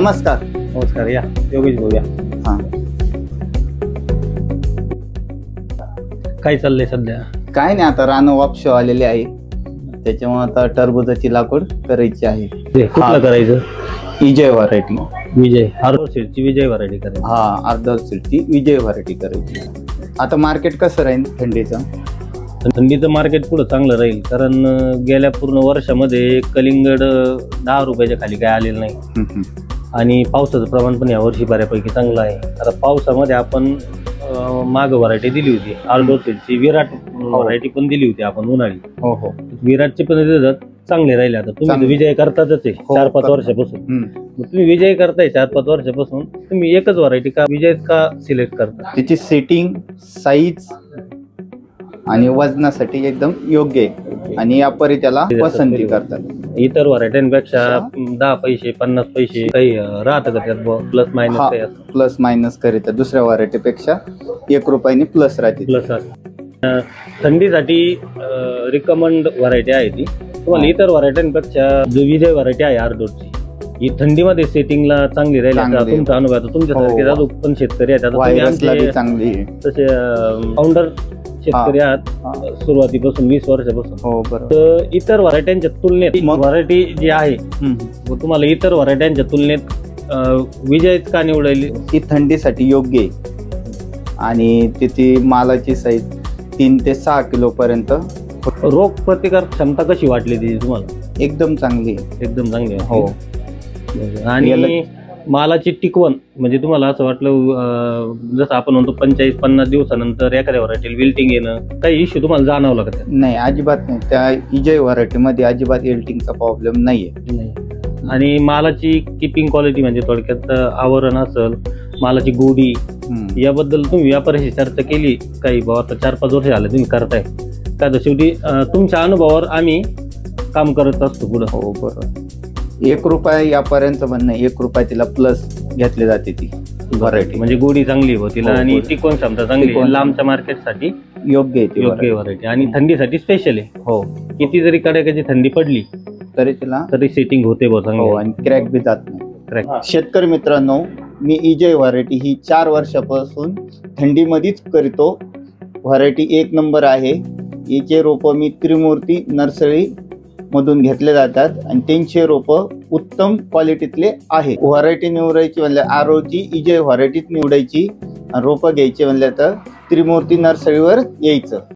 नमस्कार. नमस्कार या. योगेश भाऊ या. हा. काय चाललंय सध्या? काय नाही आता रानं वापशो आलेले आहे. त्याच्यामुळे आता टरबुजाची लागवड करायची आहे. ते कुठलं. करायचं? विजय व्हरायटी. विजय हार्बर सीडची विजय व्हरायटी करायची. हा अर्धा सीटची विजय व्हरायटी करायची. आता मार्केट कसं राहील थंडीचं? पण थंडीचं मार्केट पुढं चांगलं राहील कारण अं, गेल्या पूर्ण वर्षामध्ये कलिंगड अं, दहा रुपयाच्या खाली काय आलेलं नाही. हम्म, हम्म. आणि पावसाचं प्रमाण पण यावर्षी बऱ्यापैकी चांगलं आहे. आता पावसामध्ये आपण माग व्हरायटी दिली होती. आर्डोर सीडची विराट व्हरायटी पण दिली होती आपण उन्हाळी. हो हो. विराटचे पण रिझल्ट चांगले राहिले. आता तुम्ही. विजय करतातच आहे हो, चार पाच. वर्षापासून. तुम्ही विजय करताय चार पाच वर्षापासून तुम्ही एकच व्हरायटी का विजय का सिलेक्ट करता? त्याची सेटिंग साईज आणि वजनासाठी एकदम योग्य आहे. आणि यापरी त्याला पसंती करतात. इतर व्हरायट्यांपेक्षा. दहा पैसे पन्नास पैसे काही राहतं का त्यात प्लस मायनस हा. काही असं प्लस मायनस करीता दुसऱ्या व्हरायटी पेक्षा एक रुपयाने प्लस राहते प्लस असं थंडीसाठी रिकमेंड व्हरायटी आहे ती तुम्हाला हा. इतर व्हरायट्यांपेक्षा जो विजय व्हरायटी आहे आर्डोरची ही थंडीमध्ये सेटिंगला चांगली राहील आता चांगली. तुमचा अनुभव आहे. आता तुमच्यासारखे हो. पण शेतकरी आहेत आता तुम्ही व्हायरसला बी आमचे चांगली आहे. तसे फाउंडर शेतकरी आहात. सुरुवातीपासून वीस वर्षापासून हो बरोबर तर इतर व्हरायट्यांच्या तुलनेत मग- व्हरायटी जी आहे हम्म. व तुम्हाला इतर व्हरायट्यांच्या तुलनेत अं, विजयच का निवडली ती थंडीसाठी योग्य आहे आणि तिची मालाची साईज तीन ते सहा किलो पर्यंत रोग प्रतिकार क्षमता कशी वाटली ती तुम्हाला एकदम चांगली आहे. एकदम चांगली आहे. हो आणि याला- मालाची टिकवण म्हणजे तुम्हाला असं वाटलं जसं आपण म्हणतो पंचेचाळीस पन्नास दिवसानंतर एखाद्या व्हरायटी विल्टिंग येणं काही इश्यू तुम्हाला जाणवला का? नाही अजिबात नाही. त्या इजय व्हरायटी मध्ये अजिबात एल्टिंगचा प्रॉब्लेम नाहीये. नाही. आणि मालाची किपिंग क्वालिटी म्हणजे थोडक्यात आवरण असेल मालाची गोडी. याबद्दल तुम्ही व्यापाऱ्याशी चर्चा केली काही बाबा आता चार पाच वर्ष झाले तुम्ही करताय. काय तर शेवटी तुमच्या अनुभवावर आम्ही काम करत असतो पुढं. हो बरोबर. एक रुपया यापर्यंत म्हणणं एक रुपया तिला प्लस घेतली जाते ती व्हरायटी म्हणजे गोडी चांगली हो तिला हो, आणि गोडी. टिकवण क्षमता चांगली आहे. टिकवण. लांबच्या मार्केटसाठी योग्य आहे ती योग्य variety. व्हरायटी आणि थंडीसाठी स्पेशल आहे हो किती जरी कडाक्याची थंडी पडली तरी तिला तरी सेटिंग होते बघ हो आणि क्रॅक बी जात नाही. शेतकरी मित्रांनो मी इजय व्हरायटी ही चार वर्षापासून थंडीमध्येच करतो व्हरायटी एक नंबर आहे याचे रोपं मी त्रिमूर्ती नर्सरी मधून घेतले जातात आणि त्यांचे रोपं उत्तम क्वालिटीतले आहे. व्हरायटी निवडायची म्हणल्या आरोची इजे व्हरायटीत निवडायची. रोपं घ्यायची म्हणल्या तर त्रिमूर्ती नर्सरीवर यायचं.